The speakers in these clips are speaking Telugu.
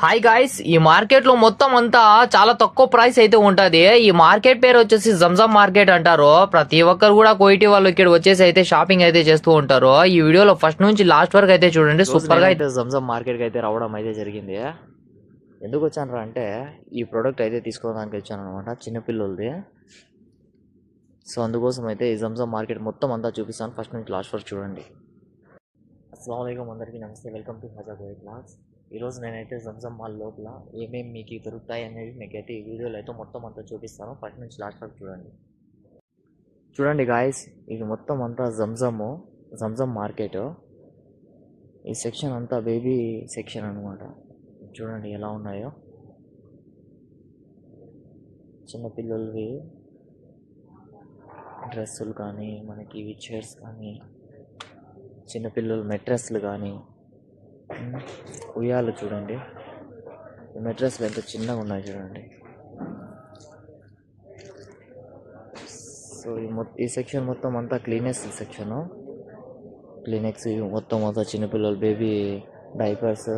హాయ్ గాయ్స్ ఈ మార్కెట్లో మొత్తం అంతా చాలా తక్కువ ప్రైస్ అయితే ఉంటది. ఈ మార్కెట్ పేరు వచ్చేసి జంజం మార్కెట్ అంటారు. ప్రతి ఒక్కరు కూడా కోయిటి వాళ్ళు ఇక్కడ వచ్చేసి అయితే షాపింగ్ అయితే చేస్తూ ఉంటారు. ఈ వీడియోలో ఫస్ట్ నుంచి లాస్ట్ వరకు అయితే చూడండి. సూపర్గా అయితే జంజం మార్కెట్ అయితే రావడం అయితే జరిగింది. ఎందుకు వచ్చాను అంటే ఈ ప్రోడక్ట్ అయితే తీసుకోవడానికి వచ్చాను అనమాట చిన్నపిల్లలది సో అందుకోసం అయితే ఈ జంజం మార్కెట్ మొత్తం అంతా చూపిస్తాను. ఫస్ట్ నుంచి లాస్ట్ వరకు చూడండి. అస్సలం అందరికీ. నమస్తే. వెల్కమ్ టు హజా గోయి బ్లాగ్స్ ఈరోజు నేనైతే జంజం మాల్ లోపల ఏమేమి మీకు దొరుకుతాయి అనేది మీకైతే ఈ వీడియోలో అయితే మొత్తం అంతా చూపిస్తాను. ఫస్ట్ నుంచి లాస్ట్ వరకు చూడండి. చూడండి గాయస్ ఇది మొత్తం అంతా జంజము జంజం మార్కెట్. ఈ సెక్షన్ అంతా బేబీ సెక్షన్ అన్నమాట. చూడండి ఎలా ఉన్నాయో. చిన్నపిల్లలవి డ్రెస్సులు కానీ మనకి ఇవి చైర్స్ కానీ చిన్నపిల్లల మెట్రెస్లు కానీ ఉయ్యాలు చూడండి. ఈ ఎంత చిన్నగా ఉన్నాయి చూడండి. సో ఈ మొత్తం ఈ సెక్షన్ మొత్తం అంతా క్లీనెస్ సెక్షను. క్లీనెక్స్ ఇవి మొత్తం అంతా చిన్నపిల్లలు బేబీ డైపర్స్.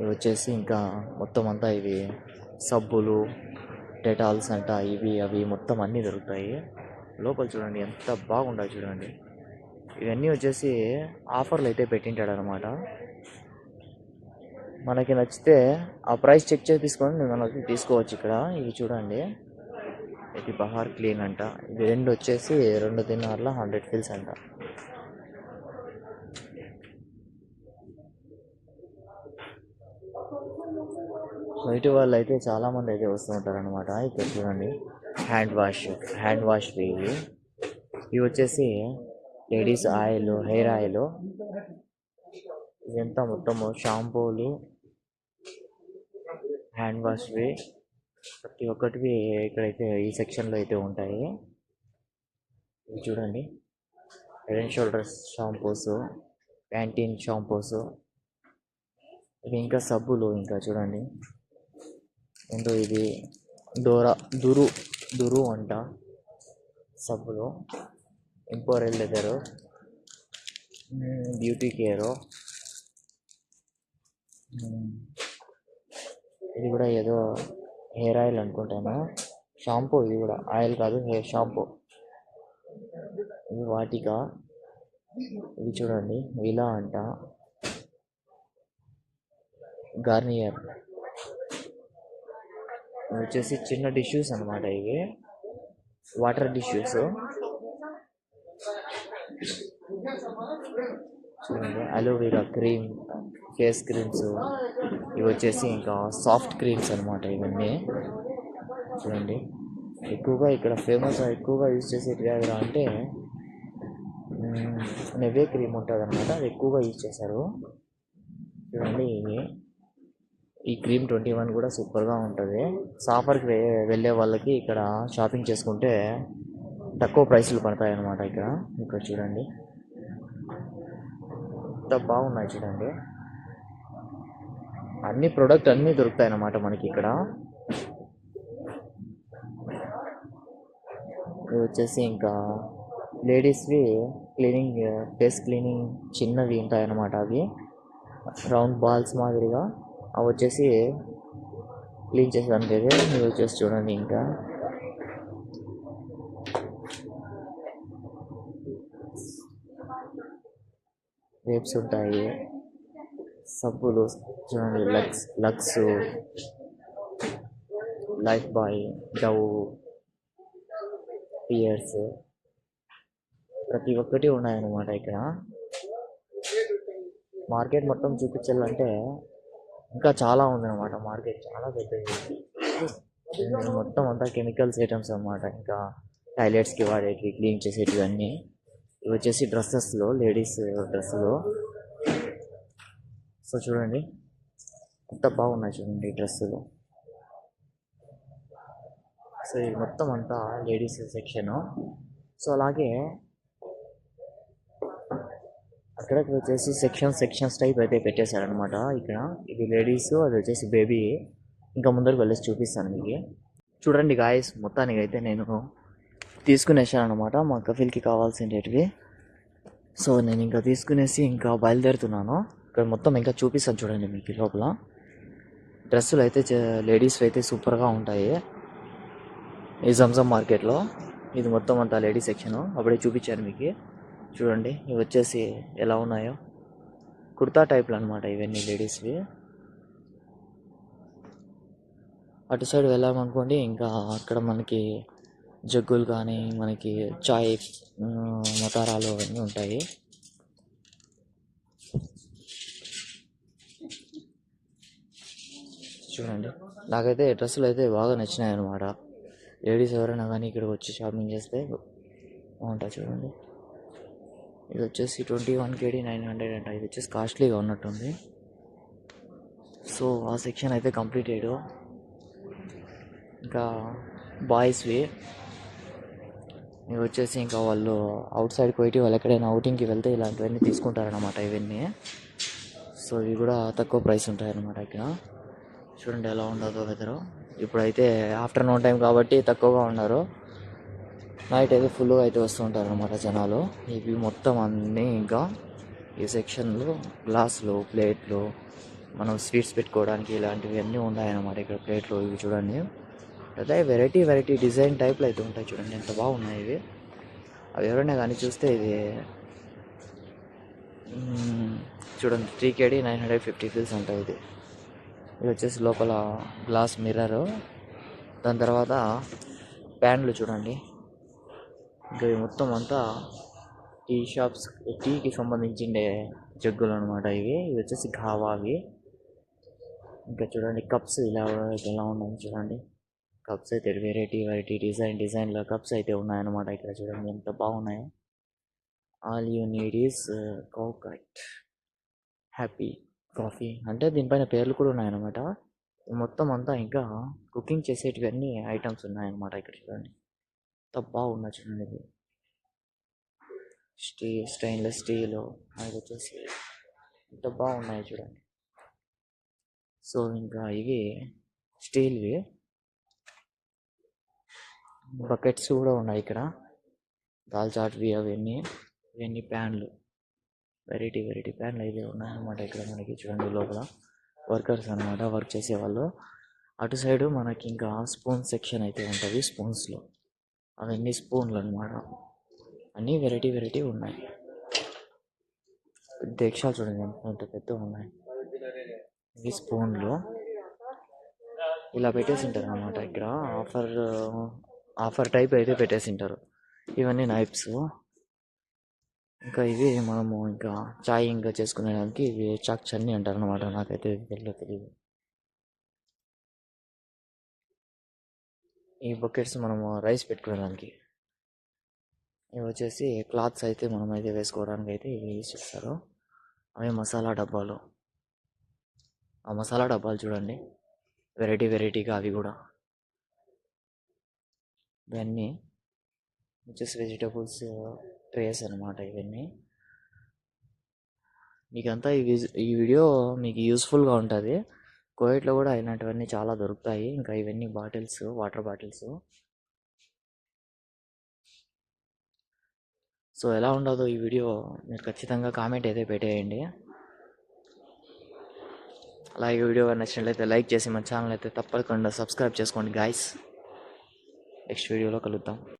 ఇవి వచ్చేసి ఇంకా మొత్తం అంతా ఇవి సబ్బులు డెటాల్స్ అంట ఇవి అవి మొత్తం అన్నీ దొరుకుతాయి. లోపల చూడండి ఎంత బాగుండాలి చూడండి. ఇవన్నీ వచ్చేసి ఆఫర్లు అయితే పెట్టింటాడు అనమాట మనకి నచ్చితే ఆ ప్రైస్ చెక్ చేసి తీసుకొని మనకి తీసుకోవచ్చు ఇక్కడ. ఇవి చూడండి. ఇది బహార్ క్లీన్ అంట. ఇవి రెండు వచ్చేసి రెండు తిన్నారుల హండ్రెడ్ ఫిల్స్ అంట. బయట వాళ్ళు అయితే చాలా మంది అయితే వస్తూ అనమాట ఇక్కడ చూడండి. హ్యాండ్ వాష్ హ్యాండ్ వాష్ ఇవి. ఇవి వచ్చేసి లేడీస్ ఆయిల్ హెయిర్ ఆయిల్ ఇదంతా మొత్తము షాంపూలు హ్యాండ్ వాష్వి ప్రతి ఒక్కటివి ఇక్కడైతే ఈ సెక్షన్లో అయితే ఉంటాయి. ఇవి చూడండి. Head and Shoulders shampoos Pantene shampoos ఇవి ఇంకా సబ్బులు ఇంకా చూడండి. ఏంటో ఇది? డోరా దురు దురు అంట సబ్బులు. ఇంపోరియల్ లెదరు బ్యూటీ కేరు ఇది కూడా ఏదో హెయిర్ ఆయిల్ అనుకుంటాను. షాంపూ ఇది కూడా. ఆయిల్ కాదు హెయిర్ షాంపూ. ఇది వాటిక? ఇది చూడండి. విలా అంట. గార్నియర్. వచ్చేసి చిన్న డిష్యూస్ అన్నమాట ఇవి. వాటర్ డిష్యూస్ చూడండి. Aloe vera cream. ఫేస్ క్రీమ్స్ ఇవి వచ్చేసి ఇంకా సాఫ్ట్ క్రీమ్స్ అనమాట ఇవన్నీ. చూడండి. ఎక్కువగా ఇక్కడ ఫేమస్ ఎక్కువగా యూజ్ చేసేటివి అంటే నెవే క్రీమ్ ఉంటుంది అనమాట అది ఎక్కువగా యూజ్ చేశారు. చూడండి ఇవి. ఈ క్రీమ్ ట్వంటీ వన్ కూడా సూపర్గా ఉంటుంది. సాఫర్కి వెళ్ళే వాళ్ళకి ఇక్కడ షాపింగ్ చేసుకుంటే తక్కువ ప్రైస్లు పడతాయి అనమాట ఇక్కడ. ఇక్కడ చూడండి. ఎంత బాగున్నాయి చూడండి. అన్ని ప్రొడక్ట్ అన్నీ దొరుకుతాయి అన్నమాట మనకి ఇక్కడ. ఇవి వచ్చేసి ఇంకా లేడీస్వి క్లీనింగ్ ఫేస్ క్లీనింగ్ చిన్నవి ఉంటాయన్నమాట అవి. రౌండ్ బాల్స్ మాదిరిగా. అవి వచ్చేసి క్లీన్ చేసేదానికి అయితే మీరు వచ్చేసి చూడండి ఇంకా. వేప్స్ ఉంటాయి. సబ్బులు చూడండి Lux Lux Lifebuoy Dove Pears. ప్రతి ఒక్కటి ఉన్నాయన్నమాట ఇక్కడ. మార్కెట్ మొత్తం చూపించాలంటే ఇంకా చాలా ఉందన్నమాట మార్కెట్. చాలా పెద్దది. మొత్తం అంతా కెమికల్స్ ఐటమ్స్ అన్నమాట. ఇంకా టాయిలెట్స్కి వాడేటివి క్లీన్ చేసేటివి అన్నీ ఇవి వచ్చేసి డ్రెస్సెస్లో లేడీస్ డ్రెస్సులు. సో చూడండి ఎంత బాగున్నాయి చూడండి డ్రెస్సులు. సో ఇది మొత్తం అంతా లేడీస్ సెక్షను. సో అలాగే అక్కడికి వచ్చేసి సెక్షన్ సెక్షన్స్ టైప్ అయితే పెట్టేశారనమాట ఇక్కడ ఇది లేడీస్ అది వచ్చేసి బేబీ. ఇంకా ముందరకు వెళ్ళేసి చూపిస్తాను మీకు. చూడండి గాయస్ మొత్తానికి అయితే నేను తీసుకునేసానమాట అనమాట మా కఫిల్కి కావాల్సినవి సో నేను ఇంకా తీసుకునేసి ఇంకా బయలుదేరుతున్నాను. ఇక్కడ మొత్తం ఇంకా చూపిస్తాను చూడండి మీకు లోపల. డ్రెస్సులు అయితే లేడీస్ అయితే సూపర్గా ఉంటాయి. ఈ జంజమ్ మార్కెట్లో. ఇది మొత్తం అంతా లేడీస్ సెక్షన్. అప్పుడే చూపించాను మీకు. చూడండి ఇవి వచ్చేసి ఎలా ఉన్నాయో. కుర్తా టైప్లు అనమాట ఇవన్నీ లేడీస్వి. అటు సైడ్ వెళ్ళామనుకోండి ఇంకా అక్కడ మనకి జగ్గులు కానీ మనకి చాయ్ మతారాలు అవన్నీ ఉంటాయి. చూడండి. నాకైతే డ్రెస్సులు అయితే బాగా నచ్చినాయి అనమాట లేడీస్ ఎవరైనా కానీ ఇక్కడికి వచ్చి షాపింగ్ చేస్తే బాగుంటుంది చూడండి. ఇది వచ్చేసి twenty one KD nine hundred అంట. ఇది వచ్చేసి కాస్ట్లీగా ఉన్నట్టుంది. సో ఆ సెక్షన్ అయితే కంప్లీటెడ్ ఇంకా బాయ్స్వి ఇవి వచ్చేసి ఇంకా వాళ్ళు అవుట్ సైడ్ పోయి వాళ్ళు ఎక్కడైనా అవుటింగ్కి వెళ్తే ఇలాంటివన్నీ తీసుకుంటారనమాట ఇవన్నీ. సో ఇవి కూడా తక్కువ ప్రైస్ ఉంటాయన్నమాట ఇక్కడ. చూడండి ఎలా ఉండదో వెదరు. ఇప్పుడైతే ఆఫ్టర్నూన్ టైం కాబట్టి తక్కువగా ఉన్నారు. నైట్ అయితే ఫుల్గా అయితే వస్తూ ఉంటారు అనమాట జనాలు ఇవి మొత్తం అన్నీ ఇంకా ఈ సెక్షన్లో గ్లాసులు ప్లేట్లు మనం స్వీట్స్ పెట్టుకోవడానికి ఇలాంటివి అన్నీ ఉన్నాయన్నమాట ఇక్కడ ప్లేట్లు ఇవి చూడండి. అదే వెరైటీ వెరైటీ డిజైన్ టైప్లో అయితే ఉంటాయి చూడండి. ఎంత బాగున్నాయి ఇవి. అవి ఎవరైనా కానీ చూస్తే ఇది చూడండి three KD nine hundred fifty fils అంట ఇది. ఇది వచ్చేసి లోపల గ్లాస్ మిర్రర్. దాని తర్వాత ప్యాన్లు చూడండి. ఇంకా ఇవి మొత్తం అంతా టీ షాప్స్ టీకి సంబంధించిండే జగ్గులు అనమాట ఇవి. ఇవి వచ్చేసి ఘావా అవి. ఇంకా చూడండి కప్స్ ఇలా ఎలా ఉన్నాయి చూడండి. కప్స్ అయితే వెరైటీ వెరైటీ డిజైన్ డిజైన్లో కప్స్ అయితే ఉన్నాయన్నమాట ఇక్కడ చూడండి. ఎంత బాగున్నాయో. ఆల్ యూ నీడ్ ఈస్ కోకట్ హ్యాపీ. కాఫీ. అంటే దీనిపైన పేర్లు కూడా ఉన్నాయన్నమాట. మొత్తం అంతా ఇంకా కుకింగ్ చేసేటివన్నీ ఐటమ్స్ ఉన్నాయన్నమాట ఇక్కడ చూడండి. తప్పా ఉన్నా చూడండి ఇది. స్టీ స్టెయిన్లెస్ స్టీల్. అది వచ్చేసి ఎంత బాగున్నాయి చూడండి. సో ఇంకా ఇవి స్టీల్వి. బకెట్స్ కూడా ఉన్నాయి ఇక్కడ. దాల్ చాట్వి అవన్నీ ఇవన్నీ ప్యాన్లు. వెరైటీ వెరైటీ ఫ్యాన్లు అయితే ఉన్నాయన్నమాట ఇక్కడ మనకి చూడండి లోపల. వర్కర్స్ అన్నమాట వర్క్ చేసేవాళ్ళు. అటు సైడ్ మనకి ఇంకా స్పూన్ సెక్షన్ అయితే ఉంటుంది స్పూన్స్లో అవన్నీ స్పూన్లు అన్నమాట. అన్నీ వెరైటీ వెరైటీ ఉన్నాయి. దీక్షాలు చూడండి ఎంత పెద్ద ఉన్నాయి. ఇవి స్పూన్లు ఇలా పెట్టేసి ఉంటారు అనమాట ఇక్కడ. ఆఫర్ ఆఫర్ టైప్ అయితే పెట్టేసి ఉంటారు ఇవన్నీ నైప్స్ ఇంకా ఇవి మనము ఇంకా చాయ్ ఇంకా చేసుకునేదానికి ఇవి చాక్ చన్నీ అంటారు అనమాట నాకైతే తెలియదు తెలియదు ఈ బకెట్స్ మనము రైస్ పెట్టుకునేదానికి. ఇవి వచ్చేసి క్లాత్స్ అయితే మనం అయితే వేసుకోవడానికి అయితే ఇవి యూజ్ చేస్తారు. అవి మసాలా డబ్బాలు. ఆ మసాలా డబ్బాలు చూడండి. వెరైటీ వెరైటీగా అవి కూడా. ఇవన్నీ వచ్చేసి వెజిటబుల్స్ ట్రేస్ అనమాట ఇవన్నీ. మీకంతా ఈ ఈ వీడియో మీకు యూస్ఫుల్గా ఉంటుంది. కోవిడ్లో కూడా ఇలాంటివన్నీ చాలా దొరుకుతాయి. ఇంకా ఇవన్నీ బాటిల్స్ వాటర్ బాటిల్స్. సో ఎలా ఉండదో ఈ వీడియో మీరు ఖచ్చితంగా కామెంట్ అయితే పెట్టేయండి. అలాగే వీడియో నచ్చినట్లయితే లైక్ చేసి మన ఛానల్ అయితే తప్పకుండా సబ్స్క్రైబ్ చేసుకోండి గాయస్. నెక్స్ట్ వీడియోలో కలుద్దాం.